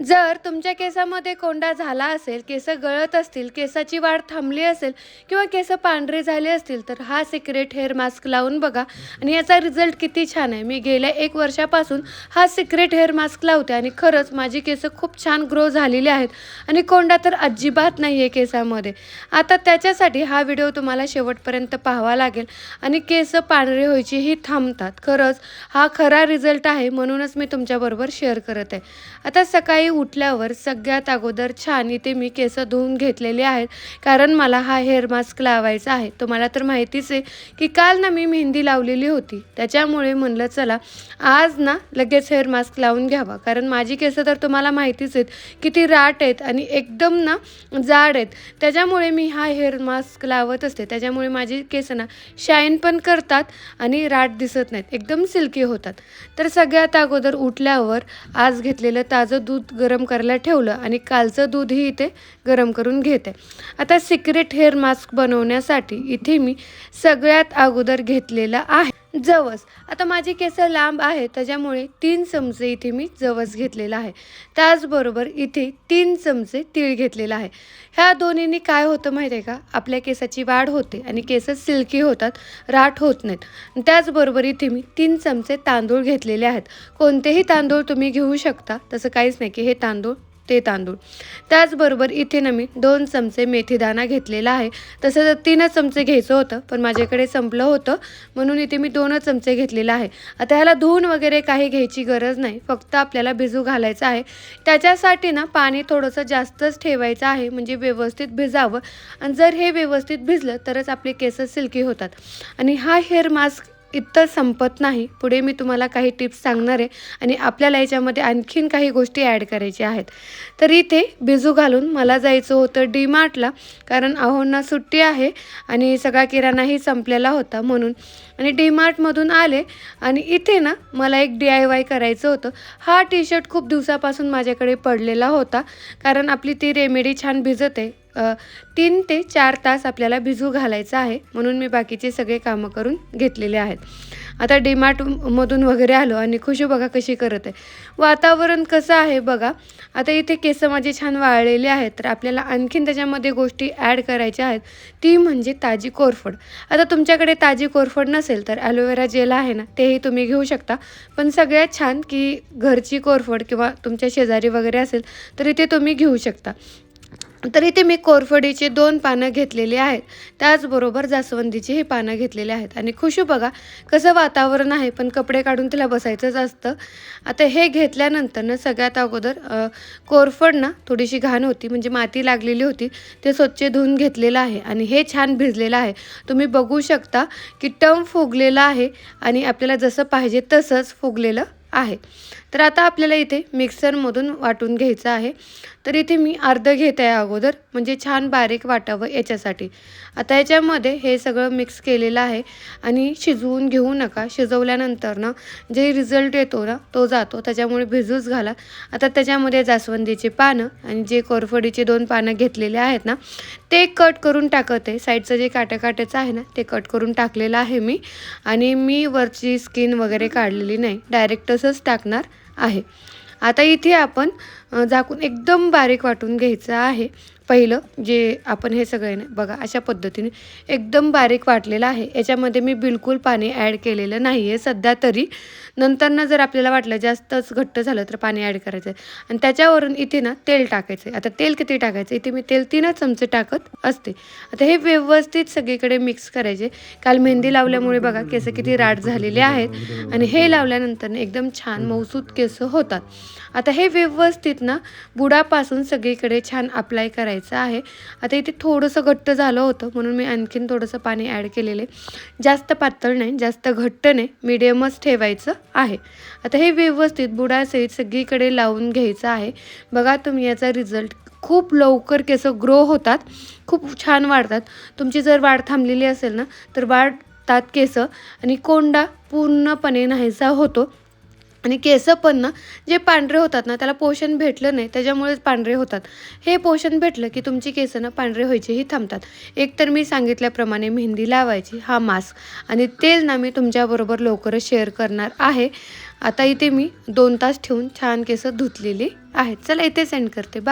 जर तुमच्या केसामध्ये कोंडा झाला असेल केस गळत असतील केसाची वाढ थांबली असेल किंवा केस पांढरे झाले असतील तर हा सिक्रेट हेअर मास्क लावून बघा. आणि याचा रिझल्ट किती छान आहे. मी गेल्या एक वर्षापासून हा सिक्रेट हेअर मास्क लावते आणि खरंच माझी केस खूप छान ग्रो झालेली आहेत. आणि कोंडा तर अजिबात नाही आहे केसामध्ये. आता त्याच्यासाठी हा व्हिडिओ तुम्हाला शेवटपर्यंत पाहावा लागेल. आणि केस पांढरे व्हायचीही थांबतात. खरंच हा खरा रिझल्ट आहे म्हणूनच मी तुमच्याबरोबर शेअर करत आहे. आता सकाळी उठल्यावर सगळ्यात अगोदर छान इथे मी केस धुवून घेतलेले आहेत. कारण मला हा हेअर मास्क लावायचा आहे. तुम्हाला तर माहितीच आहे की काल ना मी मेहंदी लावलेली होती. त्याच्यामुळे म्हणलं चला आज ना लगेच हेअर मास्क लावून घ्यावा. कारण माझी केसं तर तुम्हाला माहितीच आहेत किती राट आहेत आणि एकदम ना जाड आहेत. त्याच्यामुळे मी हा हेअर मास्क लावत असते. त्याच्यामुळे माझी केस ना शाईन पण करतात आणि राट दिसत नाहीत. एकदम सिल्की होतात. तर सगळ्यात अगोदर उठल्यावर आज घेतलेलं ताजं दूध गरम करायला ठेवलं आणि कालचं दूधही इथे गरम करून घेते. आता सिक्रेट हेअर मास्क बनवण्यासाठी इथे मी सगळ्यात अगोदर घेतलेलं आहे. जवस. आता माझे केस लांब आहे त्याच्यामुळे तीन चमचे इथे मी जवस घेतलेला आहे. त्याचबरोबर इथे तीन चमचे तीळ घेतलेला आहे. ह्या दोन्हींनी काय होतं माहिती आहे का? आपल्या केसाची वाढ होते आणि केस सिल्की होतात राठ होत नाहीत. त्याचबरोबर इथे मी तीन चमचे तांदूळ घेतलेले आहेत. कोणतेही तांदूळ तुम्ही घेऊ शकता तसं काहीच नाही की हे तांदूळ ते तांदूळ. त्याचबरोबर इथे ना मी दोन चमचे मेथीदाणा घेतलेला आहे. तसं तर तीनच चमचे घ्यायचं होतं पण माझ्याकडे संपलं होतं म्हणून इथे मी दोनच चमचे घेतलेला आहे. आता ह्याला धुवून वगैरे काही घ्यायची गरज नाही फक्त आपल्याला भिजू घालायचं आहे. त्याच्यासाठी ना पाणी थोडंसं जास्तच ठेवायचं आहे म्हणजे व्यवस्थित भिजावं. आणि जर हे व्यवस्थित भिजलं तरच आपले केस सिल्की होतात. आणि हा हेअर मास्क इथं संपत नाही. पुढे मी तुम्हाला काही टिप्स सांगणार आहे आणि आपल्याला याच्यामध्ये आणखीन काही गोष्टी ॲड करायच्या आहेत. तर इथे बिजू घालून मला जायचं होतं डी मार्टला कारण अहोंना सुट्टी आहे आणि सगळा किराणाही संपलेला होता म्हणून. आणि डी मार्टमधून आले आणि इथे ना मला एक डी आय वाय करायचं होतं. हा टी शर्ट खूप दिवसापासून माझ्याकडे पडलेला होता कारण आपली ती रेमेडी छान भिजत आहे. तीन ते चार तास आपल्याला भिजू घालायचं आहे. म्हणून मी बाकीचे सगळे कामं करून घेतलेले आहेत. आता डीमार्टमधून वगैरे आलो आणि खुशू बघा कशी करत आहे. वातावरण कसं आहे बघा. आता इथे केसं माझे छान वाळलेले आहेत. तर आपल्याला आणखीन त्याच्यामध्ये गोष्टी ॲड करायच्या आहेत. ती म्हणजे ताजी कोरफड. आता तुमच्याकडे ताजी कोरफड नसेल तर ॲलोवेरा जेल आहे ना तेही तुम्ही घेऊ शकता. पण सगळ्यात छान की घरची कोरफड किंवा तुमच्या शेजारी वगैरे असेल तर इथे तुम्ही घेऊ शकता. तर इथे मी कोरफडीचे दोन पानं घेतलेली आहेत. त्याचबरोबर जास्वंदीची ही पानं घेतलेली आहेत. आणि खुशू बघा कसं वातावरण आहे पण कपडे काढून तिला बसायचंच असतं. आता हे घेतल्यानंतर ना सगळ्यात अगोदर कोरफड ना थोडीशी घाण होती म्हणजे माती लागलेली होती. ते स्वच्छ धुवून घेतलेलं आहे आणि हे छान भिजलेलं आहे. तुम्ही बघू शकता की टम फुगलेलं आहे आणि आपल्याला जसं पाहिजे तसंच फुगलेलं आहे. तर आता आपल्याला इथे मिक्सरमधून वाटून घ्यायचं आहे. तर इथे मी अर्ध घेत आहे अगोदर म्हणजे छान बारीक वाटावं याच्यासाठी. आता याच्यामध्ये हे सगळं मिक्स केलेलं आहे आणि शिजवून घेऊ नका. शिजवल्यानंतर ना जे रिझल्ट येतो ना तो जातो. त्याच्यामुळे भिजूच घाला. आता त्याच्यामध्ये जास्वंदीची पानं आणि जे कोरफडीचे दोन पानं घेतलेले आहेत ना ते कट करून टाकत. आहे साईडचं जे काट्या काट्याचं आहे ना ते कट करून टाकलेलं आहे मी. आणि मी वरची स्किन वगैरे काढलेली नाही. डायरेक्ट तसंच टाकणार आहे. आता इथे आपण झाकून एकदम बारीक वाटून घ्यायचं आहे. पहिलं जे आपण हे सगळे ना बघा अशा पद्धतीने एकदम बारीक वाटलेलं आहे. याच्यामध्ये मी बिलकुल पाणी ॲड केलेलं नाही आहे सध्या तरी. नंतरनं जर आपल्याला वाटलं जास्तच घट्ट झालं तर पाणी ॲड करायचं आहे आणि त्याच्यावरून इथे ना तेल टाकायचं आहे आता तेल किती टाकायचं? इथे मी तेल तीनच चमचे टाकत असते. आता हे व्यवस्थित सगळीकडे मिक्स करायचे. काल मेहंदी लावल्यामुळे बघा केस किती राड झालेले आहेत. आणि हे लावल्यानंतर एकदम छान मौसूद केस होतात. आता हे व्यवस्थित ना बुडापासून सगळीकडे छान अप्लाय करायचं. आहे. आता इथे थोडंसं घट्ट झालं होतं म्हणून मी आणखीन थोडंसं पाणी ॲड केलेले जास्त पातळ नाही जास्त घट्ट नाही मिडियमच ठेवायचं आहे. आता हे व्यवस्थित बुडासहित सगळीकडे लावून घ्यायचं आहे. बघा तुम्ही याचा रिझल्ट खूप लवकर केस ग्रो होतात खूप छान वाढतात. तुमची जर वाढ थांबलेली असेल ना तर वाढतात केस. आणि कोंडा पूर्णपणे नाहीसा होतो. आणि केस पण ना जे पांढरे होतात ना त्याला पोषण भेटलं नाही त्याच्यामुळेच पांढरे होतात. हे पोषण भेटलं की तुमची केसं ना पांढरे व्हायचेही थांबतात. एक तर मी सांगितल्याप्रमाणे मेहंदी लावायची हा मास्क. आणि तेल ना मी तुमच्याबरोबर लवकरच शेअर करणार आहे. आता इथे मी दोन तास ठेवून छान केसं धुतलेली आहेत. चला इथे सेंड करते. बा